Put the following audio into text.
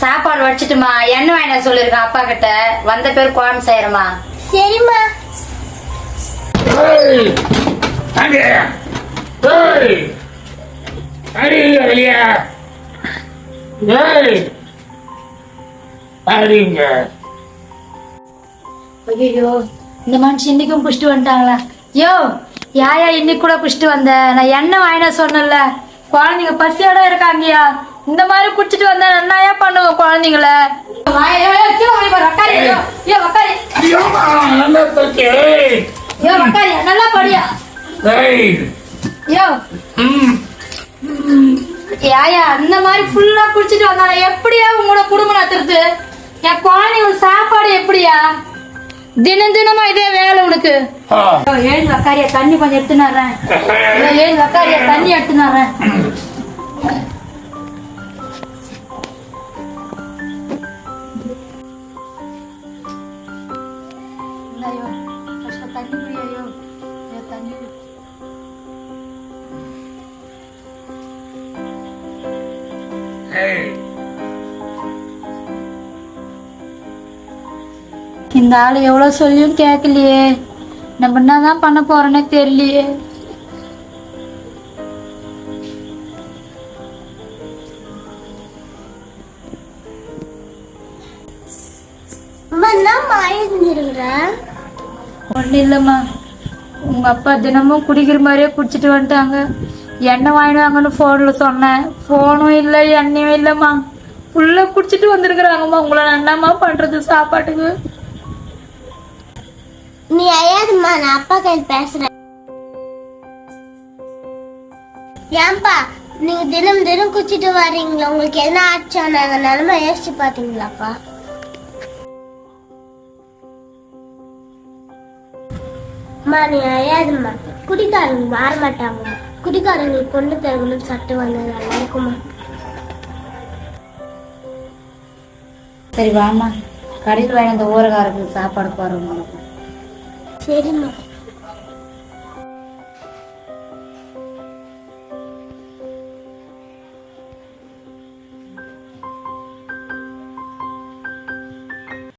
சாப்பாடு வடிச்சிட்டுமா எண்ணெய் வாங்கின சொல்லிருக்கேன் அப்பா கிட்ட வந்த பேர் குழம்பு செய்யறமா? சரிம்மா. ஐயோ இந்த மனுஷன் இன்னைக்கும் குடிச்சிட்டு வந்துட்டாங்களா? யோ யாயா இன்னைக்கு கூட குடிச்சிட்டு வந்த? நான் எண்ணெய் வாங்கின சொன்னேன்ல? குழந்தைங்க பசியோட இருக்காங்கயா இந்த மாதிரி குடிச்சிட்டு வந்தா என்னயா பண்ணுவோம் குழந்தைங்கள. நல்லா படியா. ஏய். அந்த மாதிரி ஃபுல்லா குடிச்சிட்டு வந்தாங்க எப்படியா உங்களோட குடும்பம் நடத்துறது? என் குழந்தைங்க சாப்பாடு எப்படியா? தினம் தினமா இதே வேலை உனக்கு. ஆ. யோ, எழுந்து உக்காரியா தண்ணி கொஞ்சம் எடுத்துனாரேன் எழுந்து உக்காரியா தண்ணி எடுத்துனாரேன் தண்ணி குடியோ தண்ணி குடி. ஏய். இந்த ஆள் எவ்வளோ சொல்லியும் கேட்கலையே. நம்ம என்னதான் பண்ண போறோன்னே தெரியலையே. அம்மா என்னம்மா எழுந்திருக்கிற ஒன்றும் இல்லைம்மா. உங்க அப்பா தினமும் குடிக்கிற மாதிரியே குடிச்சிட்டு வந்துட்டாங்க. எண்ணெய் வாங்கினாங்கன்னு ஃபோனில் சொன்னேன். ஃபோனும் இல்லை எண்ணெயும் இல்லைம்மா. ஃபுல்லாக குடிச்சிட்டு வந்துருக்குறாங்கம்மா. உங்களை நான் என்னம்மா பண்ணுறது சாப்பாட்டுக்கு. நீ ஐயாதும்மா நான் அப்பா கையில் பேசுறேன். ஏன்பா நீங்க தினம் தினம் குச்சிட்டு வர்றீங்களா? உங்களுக்கு என்ன ஆச்சு? நாங்க நிலைமை யோசிச்சு பாத்தீங்களாப்பா அம்மா நீ அழையாதும்மா குடிக்காரங்க மாற மாட்டாங்கம்மா குடிக்காரங்களுக்கு பொண்ணு தரணும்னு சட்டம் வந்தது நல்லா இருக்குமா சரி வாம்மா. கடையில் வாங்கி அந்த ஊரகாரங்களுக்கு சாப்பாடு போகிறோம் சரிம்மா.